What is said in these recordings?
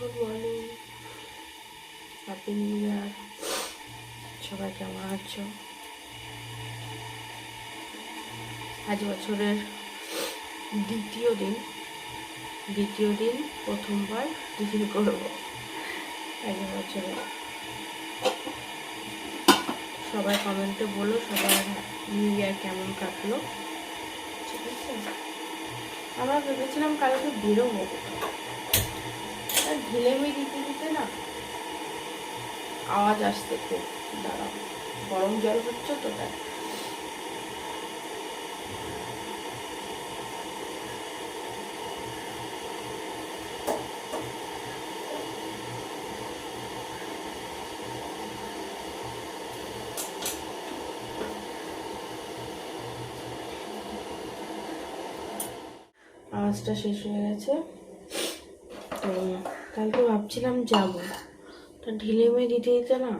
Good morning happy new year সবাই কেমন আছো? আজ বছরের দ্বিতীয় দিন। দ্বিতীয় দিন প্রথমবার টিফিন করব। আজ বছরে। সবাই কমেন্টে বলো সবার নিউ ইয়ার কেমন কাটলো। ঠিক আছে? আমরা ভেবেছিলাম কালকে বেরোবো। ঢিলেমি দিতে দিতে না আওয়াজ আসতে খুব। দাঁড়াও গরম জল হচ্ছে তো তাই আওয়াজটা শেষ হয়ে গেছে। ভাবছিলাম যাব। তো ঢিলেমে দিতে দিতে না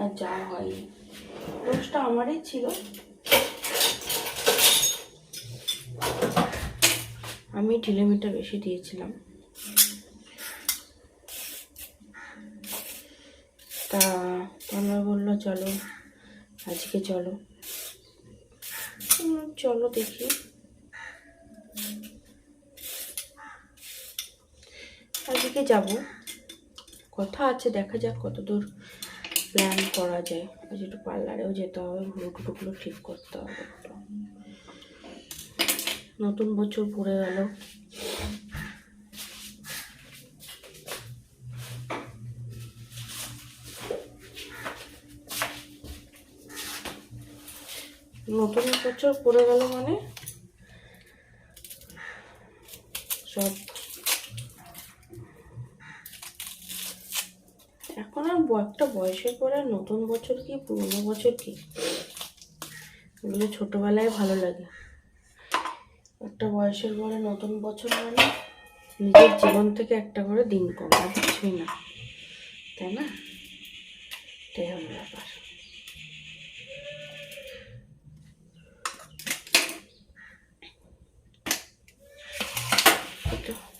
আর যাওয়া হয়নি। দোষটা আমারই ছিল। আমি ঢিলেমিটা বেশি দিয়েছিলাম। তা তন্ময় বলল, চলো, আজকে চলো। চলো দেখি। আজকে যাব। কথা আছে, দেখা যাক কতদূর প্ল্যান করা যায়। আজ একটু পার্লারেও যেতে হবে ভুরু টুটুগুলো ঠিক করতে হবে নতুন বছর পড়ে গেল। নতুন বছর পড়ে গেল মানে? সব এখন আর ব- একটা বয়সের পরে নতুন বছর কি, পুরনো বছর কি? এগুলো ছোটবেলায় ভালো লাগে। একটা বয়সের পরে নতুন বছর মানে নিজের জীবন থেকে একটা করে দিন কম, আর কিছুই না। তাই না? এটাই হলো ব্যাপার। এটা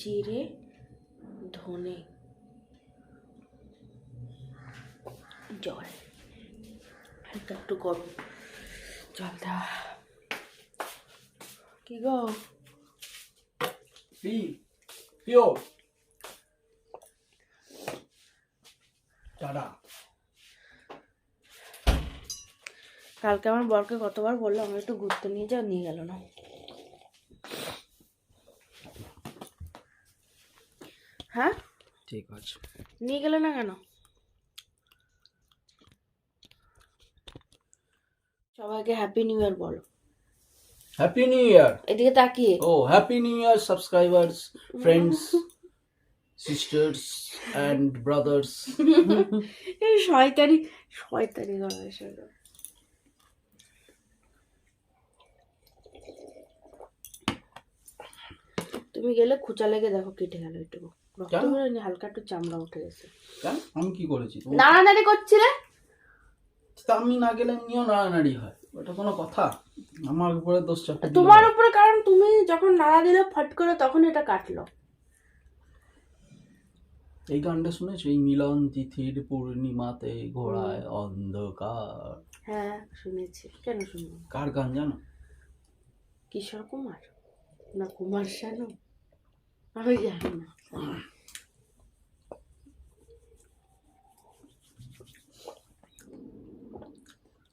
জিরে ধনে। জল। হালকা একটু গরম। জল দেওয়া কি গো? পি পিও টাটা কালকে আমার বরকে কতবার বললাম আমার একটু ঘুরতে নিয়ে যাও নিয়ে গেল না। হ্যাঁ? ঠিক আছে। নিয়ে গেলে না কেন? সবাইকে হ্যাপি নিউ ইয়ার বলো। হ্যাপি নিউ ইয়ার এদিকে তাকিয়ে। ও happy new year subscribers friends sisters and brothers এই শয়তানি শয়তানি গলা সেটা তুমি গেলে খুচা লেগে দেখো কেটে গেল একটু রক্ত বেরোয়নি হালকা একটু চামড়া উঠে গেছে। কেন? আমি কি করেছি নাড়ানাড়ি করছিলে? তা আমি না গেলে এমনিও নাড়ানাড়ি হয়। ওটা কোনো কথা? আমার উপরে দোষ চাপা তোমার উপরে কারণ তুমি যখন নাড়া দিলে ফট করে তখন এটা কাটলো। এই গানটা শুনেছো? এই মিলন তিথির পূর্ণিমাতে ঘোড়ায় অন্ধকার। হ্যাঁ শুনেছি। কেন শুনব? কার গান জানো? কিশোর কুমার না কুমার শানু? আমি জানি না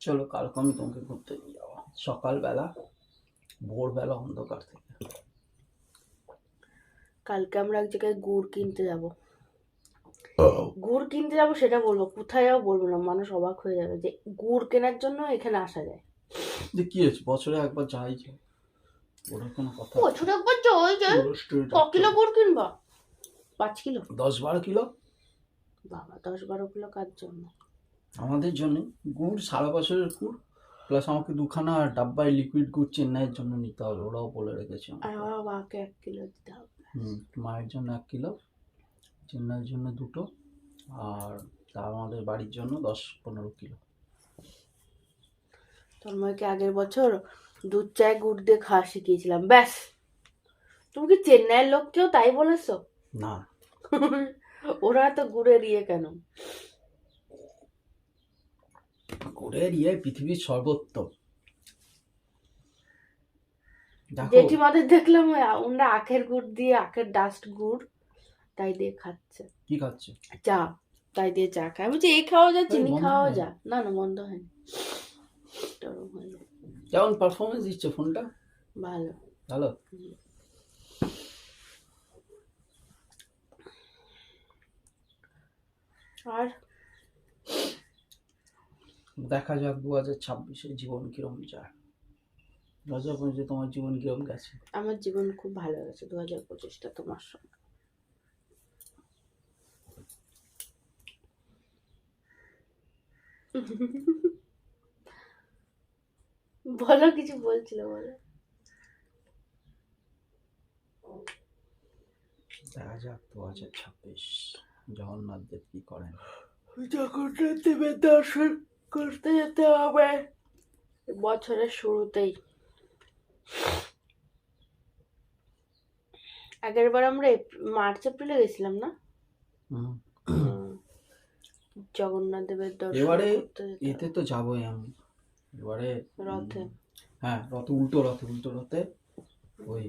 চলো কালকে আমি তোমাকে ঘুরতে নিয়ে যাব। সকালবেলা ভোরবেলা অন্ধকার থেকে। কালকে আমরা এক জায়গায় গুড় কিনতে যাব। গুড় কিনতে যাব সেটা বলব কোথায় যাব বলব না মানুষ অবাক হয়ে যাবে যে গুড় কেনার জন্য এখানে আসা যায়। যে কি হয়েছে? বছরে একবার যাই যে। ওটা কোনো কথা বছর একবার পুরো street ক কিলো গুড় কিনবা? পাঁচ কিলো। দশ বারো কিলো? বাবা দশ বারো কিলো কার জন্য? আমাদের জন্য গুড় সারা বছরের গুড় প্লাস আমাকে দুখানা ডাব্বায় লিকুইড গুড় চেন্নাইয়ের জন্য নিতে হবে ওরাও বলে রেখেছে আমাকে। এক কিলো দিতে হবে। হুম মায়ের জন্য এক কিলো চেন্নাইয়ের জন্য দুটো আর তা আমাদের বাড়ির জন্য দশ পনেরো কিলো। তন্ময়কে আগের বছর দুধ চায় গুড় দিয়ে খাওয়া শিখিয়েছিলাম। ব্যাস। তুমি কি চেন্নাইয়ের লোককেও তাই বলেছ? না। ওরা তো গুড়ের ইয়ে কেন? গুড়ের ইয়ে পৃথিবীর সর্বোত্তম। জেঠিমাদের দেখলাম ওনারা আখের গুড় দিয়ে আখের ডাস্ট গুড় তাই দিয়ে খাচ্ছে। কি খাচ্ছে? চা তাই দিয়ে চা খায়। বলছি এই খাওয়া যা চিনি খাওয়া? যা। না না বন্ধ হয়নি। হয়ে। কেমন পারফরমেন্স দিচ্ছে ফোনটা। ভালো। ভালো? আর? দেখা যাক দু হাজার ছাব্বিশে জীবন কিরম যায়। দু হাজার পঁচিশে তোমার জীবন কিরম গেছে? আমার জীবন খুব ভালো গেছে দু হাজার পঁচিশটা তোমার সঙ্গে। বলো কিছু বলছিল বলো দেখা যাক দু হাজার ছাব্বিশ। জগন্নাথ দেব কি করেন? জগন্নাথ দেবের দর্শন করতে যেতে হবে। বছরের শুরুতেই। আগের বার আমরা মার্চ এপ্রিলে গেছিলাম না। জগন্নাথ দেবের দর্শন এবারে এতে তো যাবোই আমি। এবারে। রথে। হ্যাঁ রথ উল্টো রথে উল্টো রথে ওই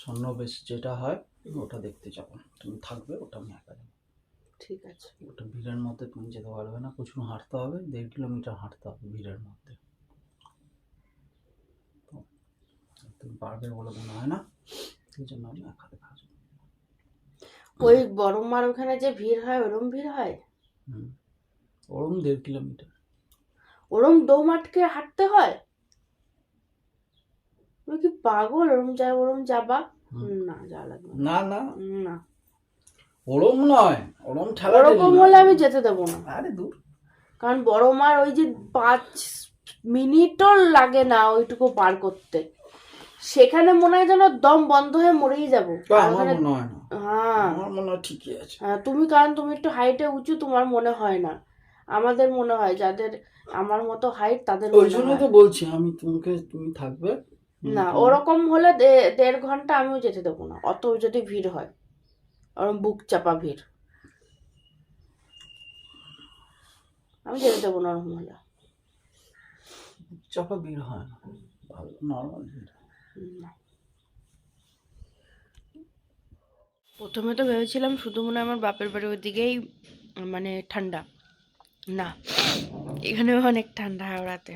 সন্ন্যবেশ যেটা হয় ওটা দেখতে যাব। তুমি থাকবে ওটা আমি একা যাব ঠিক আছে। ওটা ভিড়ের মধ্যে তুমি যেতে পারবে না প্রচুর হাঁটতে হবে দেড় কিলোমিটার হাঁটতে হবে ভিড়ের মধ্যে। তো তুমি পারবে বলে মনে হয় না সেই জন্য আমি একা দেখা ওই বড়মার ওখানে যে ভিড় হয় ওরম ভিড় হয়? ওরম দেড় কিলোমিটার। ওরম দৌমাটকে হাঁটতে হয়? তুমি কি পাগল? ওরম যা ওরম যাবা? না যা লাগবে না। না না। ওরম নয় ওরম ঠেলা ওরকম হলে আমি যেতে দেবো না। আরে দূর। কারণ বড় মার ওই যে পাঁচ মিনিটও লাগে না ওইটুকু পার করতে। সেখানে মনে হয় যেন দম বন্ধ হয়ে মরেই যাব। হয় হ্যাঁ। আমার মনে ঠিকই আছে। হ্যাঁ, তুমি কারণ তুমি একটু হাইটে উঁচু তোমার মনে হয় না। আমাদের মনে হয় যাদের আমার মতো হাইট তাদের ওই জন্য তো বলছি আমি তোমাকে তুমি থাকবে। না ওরকম হলে দে- দেড় ঘণ্টা আমিও যেতে দেবো না অত যদি ভিড় হয়। ওরকম বুক চাপা ভিড়। আমি যেতে দেবো না ওরকম হলে। চাপা ভিড় হয় না। নর্মাল ভিড়। না। প্রথমে তো ভেবেছিলাম শুধু মনে হয় আমার বাপের বাড়ি ওইদিকেই মানে ঠান্ডা। না, এখানেও অনেক ঠান্ডা হাওড়াতে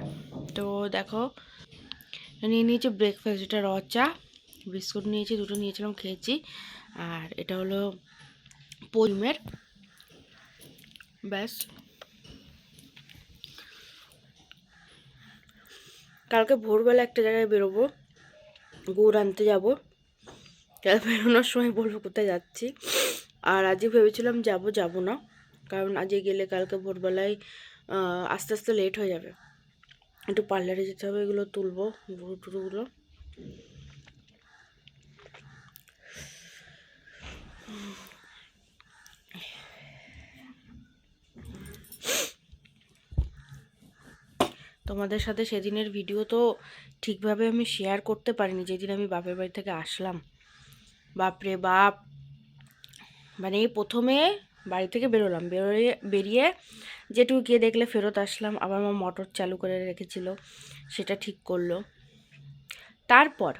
তো দেখো, নিয়ে নিয়েছি ব্রেকফাস্ট এটা র চা, বিস্কুট নিয়েছি, দুটো নিয়েছিলাম, খেয়েছি। আর এটা হলো পরিমের ব্যাস। কালকে ভোরবেলা একটা জায়গায় বেরোবো গুড় আনতে যাব। বেরোনোর সময় বলব কোথায় যাচ্ছি। আর আজকে ভেবেছিলাম যাব যাব না। কারণ আজকে গেলে কালকে ভোরবেলায় আস্তে আস্তে লেট হয়ে যাবে। একটু পার্লারে যেতে হবে, এগুলো তুলবো বুড়ো টুড়োগুলো তোমাদের সাথে সেদিনের ভিডিও তো ঠিকভাবে আমি শেয়ার করতে পারিনি, যেদিন আমি বাপের বাড়ি থেকে আসলাম। বাপরে বাপ! মানে প্রথমে বাড়ি থেকে বেরোলাম। বেরোয়, বেরিয়ে যেটুকু গিয়ে দেখলে ফেরত আসলাম, আবার মা মোটর চালু করে রেখেছিল, সেটা ঠিক করল। তারপর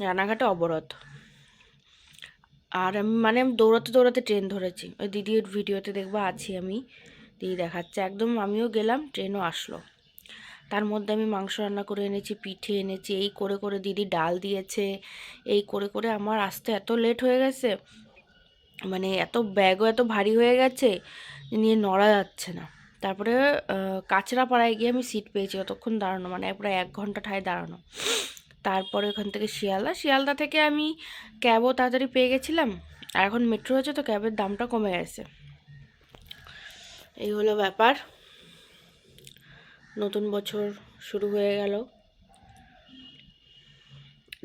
রানাঘাটে অবরোধ। আর আমি মানে দৌড়াতে দৌড়াতে ট্রেন ধরেছি। ওই দিদির ভিডিওতে দেখব, আছি আমি। দিদি দেখাচ্ছে। একদম আমিও গেলাম ট্রেনও আসলো। তার মধ্যে আমি মাংস রান্না করে এনেছি, পিঠে এনেছি, এই করে করে দিদি ডাল দিয়েছে, এই করে করে আমার আসতে এত লেট হয়ে গেছে। মানে এত ব্যাগও এত ভারী হয়ে গেছে নিয়ে নড়া যাচ্ছে না। তারপরে কাঁচরাপাড়ায় গিয়ে আমি সিট পেয়েছি অতক্ষণ দাঁড়ানো মানে প্রায় এক ঘণ্টা ঠায় দাঁড়ানো। তারপরে ওখান থেকে শিয়ালদা শিয়ালদা থেকে আমি ক্যাবও তাড়াতাড়ি পেয়ে গেছিলাম, আর এখন মেট্রো হয়েছে তো ক্যাবের দামটা কমে গেছে। এই হলো ব্যাপার। নতুন বছর শুরু হয়ে গেল।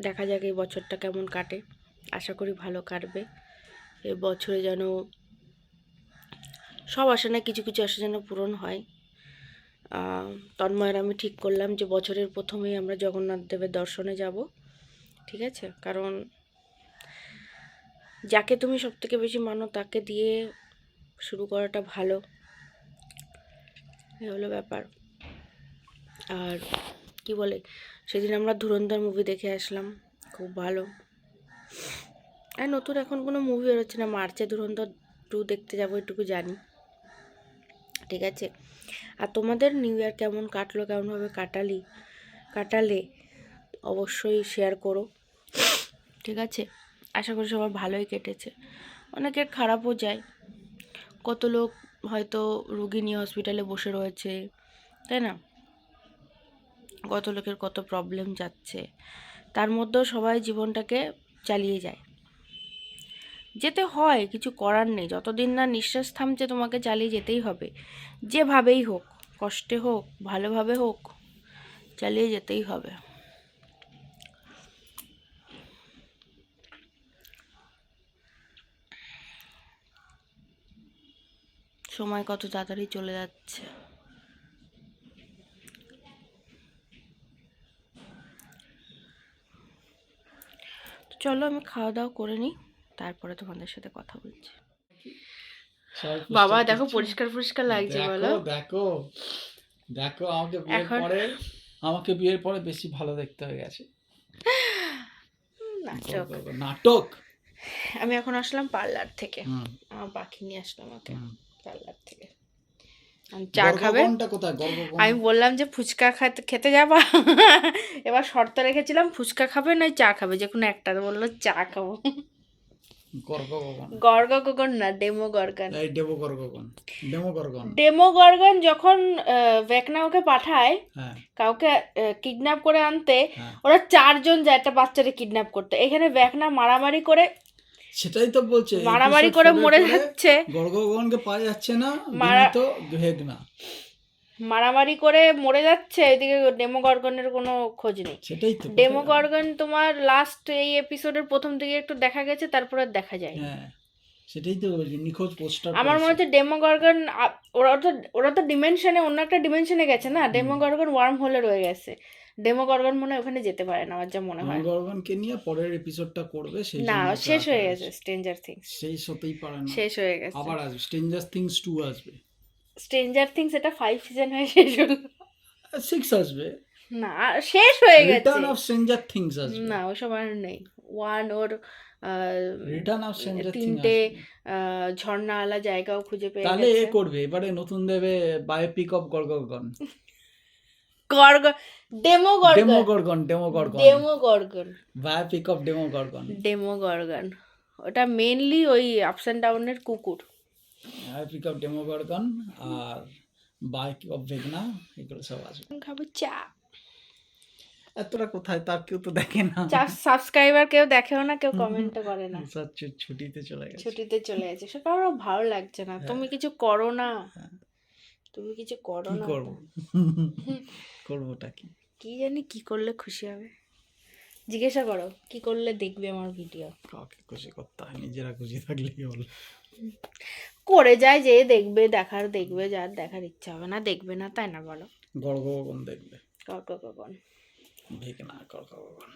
দেখা যাক এই বছরটা কেমন কাটে। আশা করি ভালো কাটবে। বছরে যেন সব আশা না কিছু কিছু আশা যেন পূরণ হয়। তন্ময়ের আমি ঠিক করলাম যে বছরের প্রথমেই আমরা জগন্নাথ দেবের দর্শনে যাব, ঠিক আছে? কারণ যাকে তুমি সব থেকে বেশি মানো তাকে দিয়ে শুরু করাটা ভালো। এই হলো ব্যাপার। আর কি বলে? সেদিন আমরা ধুরন্ধর মুভি দেখে আসলাম, খুব ভালো। আর নতুন এখন কোনো মুভি বেরোচ্ছে না। মার্চে ধুরন্ধর টু দেখতে যাব, এটুকু জানি। ঠিক আছে? আর তোমাদের নিউ ইয়ার কেমন কাটলো? কেমনভাবে কাটালি? কাটালে অবশ্যই শেয়ার করো। ঠিক আছে? আশা করি সবার ভালোই কেটেছে। অনেকের খারাপও যায়। কত লোক হয়তো রুগী নিয়ে হসপিটালে বসে রয়েছে, তাই না? কত লোকের কত প্রবলেম যাচ্ছে। তার মধ্যেও সবাই জীবনটাকে চালিয়ে যায়। যেতে হয়, কিছু করার নেই। যতদিন না নিঃশ্বাস থামছে তোমাকে চালিয়ে যেতেই হবে। যেভাবেই হোক, কষ্টে হোক, ভালোভাবে হোক, চালিয়ে যেতেই হবে। সময় কত তাড়াতাড়ি চলে যাচ্ছে। চলো আমি খাওয়া দাওয়া করে নিই। তারপরে তোমাদের সাথে কথা বলছি। বাবা দেখো পরিষ্কার পরিষ্কার লাগছে বলো। দেখো দেখো আমাকে বিয়ের পরে আমাকে বিয়ের পরে বেশি ভালো দেখতে হয়ে গেছে। নাটক। নাটক। আমি এখন আসলাম পার্লার থেকে। আমার পাখি নিয়ে আসলাম আমাকে পার্লার থেকে। চা খাবে? আমি বললাম যে ফুচকা খেতে খেতে যাবা? এবার শর্ত রেখেছিলাম ফুচকা খাবে না চা খাবে। যে কোনো একটা বলল চা খাব। না এই যখন ভেকনা ওকে পাঠায় হ্যাঁ। কাউকে কিডন্যাপ করে আনতে হ্যাঁ। ওরা চারজন যায় একটা বাচ্চাকে কিডন্যাপ করতে। এখানে ভেকনা মারামারি করে সেটাই তো বলছে মারামারি করে মরে যাচ্ছে। গর্ভগণকে পাওয়া যাচ্ছে না মারা- তো হেগ না মারামারি করে মরে যাচ্ছে এদিকে ডেমোগর্গনের কোনো খোঁজ নেই। সেটাই তো ডেমোগর্গন তোমার লাস্ট এই এপিসোডের প্রথম দিকে একটু দেখা গেছে তারপর আর দেখা যায় হ্যাঁ সেটাই তো নিখোঁজ পোস্টার আমার মনে হচ্ছে ডেমোগর্গন ওরা তো ওরা তো ডিমেনশনে অন্য একটা ডিমেনশনে গেছে না? ডেমোগর্গন ওয়ার্ম হোলে রয়ে গেছে। ডেমোগর্গন মনে হয় ওখানে যেতে পারে না আমার যা মনে হয়। গর্গনকে নিয়ে পরের এপিসোডটা করবে সেই না শেষ হয়ে গেছে স্ট্রেঞ্জার থিংস হতেই পারে না। শেষ হয়ে গেছে। আবার আসবে স্ট্রেঞ্জার থিংস টু আসবে। স্ট্রেঞ্জার থিংস এটা ফাইভ সিজন হয়ে শেষ হলো। সিক্স আসবে। না শেষ হয়ে গেছে। রিটার্ন অফ স্ট্রেঞ্জার থিংস আসবে। না ওসব আর নেই। One or return of Stranger Things তিনটে ঝর্ণাওয়ালা জায়গাও খুঁজে পেয়ে তাহলে এ করবে এবারে নতুন দেবে বায়োপিক অফ গর্গগন Garg Demogorgon Demogorgon Demogorgon Demogorgon biopic of Demogorgon Demogorgon ওটা মেনলি ওই আপস অ্যান্ড ডাউনের কুকুর। বায়োপিক অফ ডেমো গর্গন আর বায়োপিক অফ ভেগনা এগুলো সব আসবে খাব চা। এতটা কোথায়? তার কেউ তো দেখে না। চা সাবস্ক্রাইবার কেউ দেখেও না কেউ কমেন্টও করে না। ছু- ছুটিতে চলে গেছে। ছুটিতে চলে গেছে। সব কারও ভালো লাগছে না। তুমি কিছু করো না। হ্যাঁ। তুমি কিছু করো কি না। করব? করবোটা কি? কি জানি কি করলে খুশি হবে। জিজ্ঞাসা করো কি করলে দেখবে আমার ভিডিও কাউকে খুশি করতে হয় নিজেরা খুশি থাকলেই হলো করে যায় যে দেখবে দেখার দেখবে যার দেখার ইচ্ছা হবে না দেখবে না তাই না বলো? গর্গগন দেখবে। গর্গগণ ভেক না গর্গগন